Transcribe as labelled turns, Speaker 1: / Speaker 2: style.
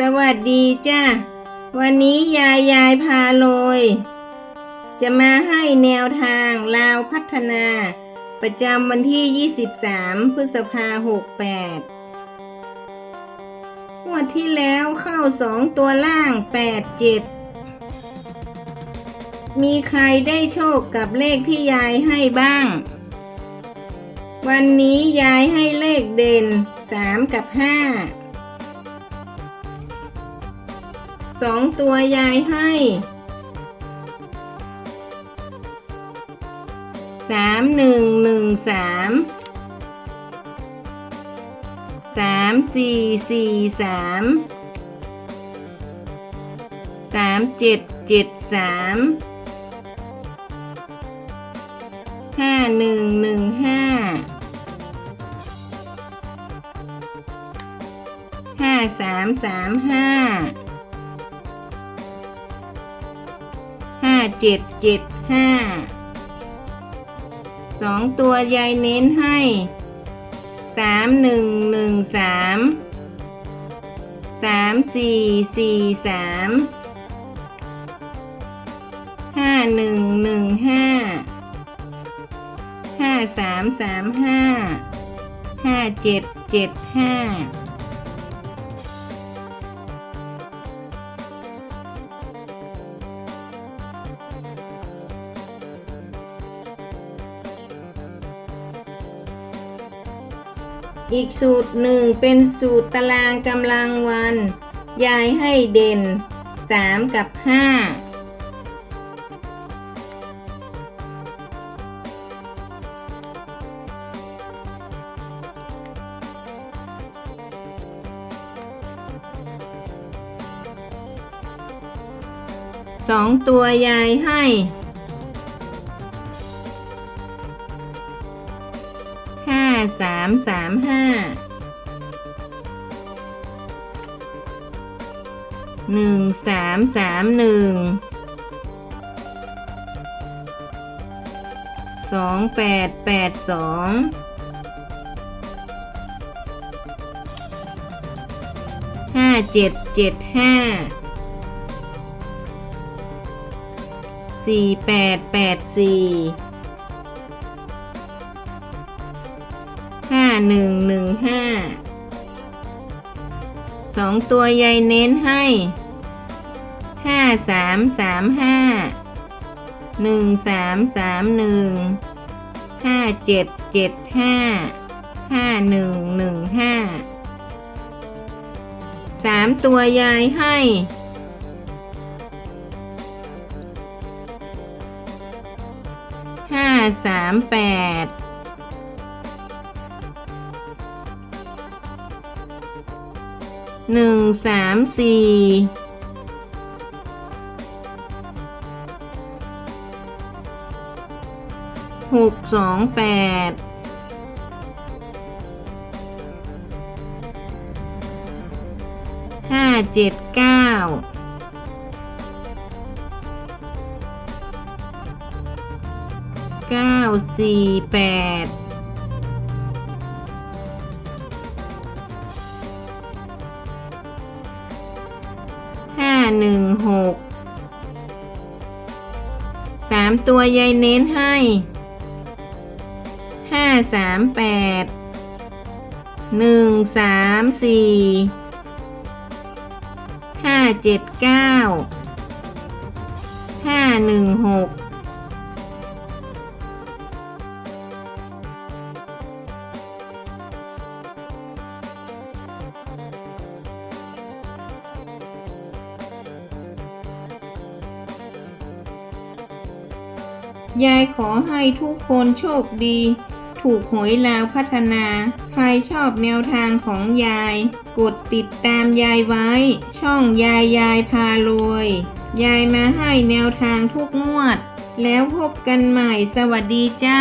Speaker 1: สวัสดีจ้าวันนี้ยายยายพาโลย จะมาให้แนวทางลาวพัฒนา ประจำวันที่ 23 พฤษภา68งวดที่แล้วเข้าสองตัวล่าง 8 7 มีใครได้โชคกับเลขที่ยายให้บ้าง วันนี้ยายให้เลขเด่น 3 กับ 5 สองตัวยายให้สามหนึ่งหนึ่งสามสามสี่สี่สามสามเจ็ดเจ็ดสามห้าหนึ่งหนึ่งห้าห้าสามสามห้า เจ็ดเจ็ดห้าสองตัวยายเน้นให้สามหนึ่งหนึ่งสามสามสี่สี่สามห้าหนึ่งหนึ่งห้าห้าสามสามห้าห้าเจ็ดเจ็ดห้า อีกสูตรหนึ่งเป็นสูตรตารางกำลังวัน ยายให้เด่น 3 กับ 5 สองตัวยายให้ สามสามห้าหนึ่งสามสามหนึ่งสองแปดแปดสองห้าเจ็ดเจ็ดห้าสี่แปดแปดสี่ หนึ่งหนึ่งห้าสองตัวยายเน้นให้ห้าสามสามห้าหนึ่งสามสามหนึ่งห้าเจ็ดเจ็ดห้าห้าหนึ่งหนึ่งห้าสามตัวยายให้ห้าสามแปด หนึ่งสามสี่หกสองแปดห้าเจ็ดเก้าเก้าสี่แปด หนึ่งหกสามตัวยายเน้นให้ห้าสามแปดหนึ่งสามสี่ห้าเจ็ดเก้าห้าหนึ่งหก ยายขอให้ทุกคนโชคดี ถูกหวยลาวพัฒนา ใครชอบแนวทางของยาย กดติดตามยายไว้ ช่องยายยายพารวย ยายมาให้แนวทางทุกงวด แล้วพบกันใหม่สวัสดีจ้า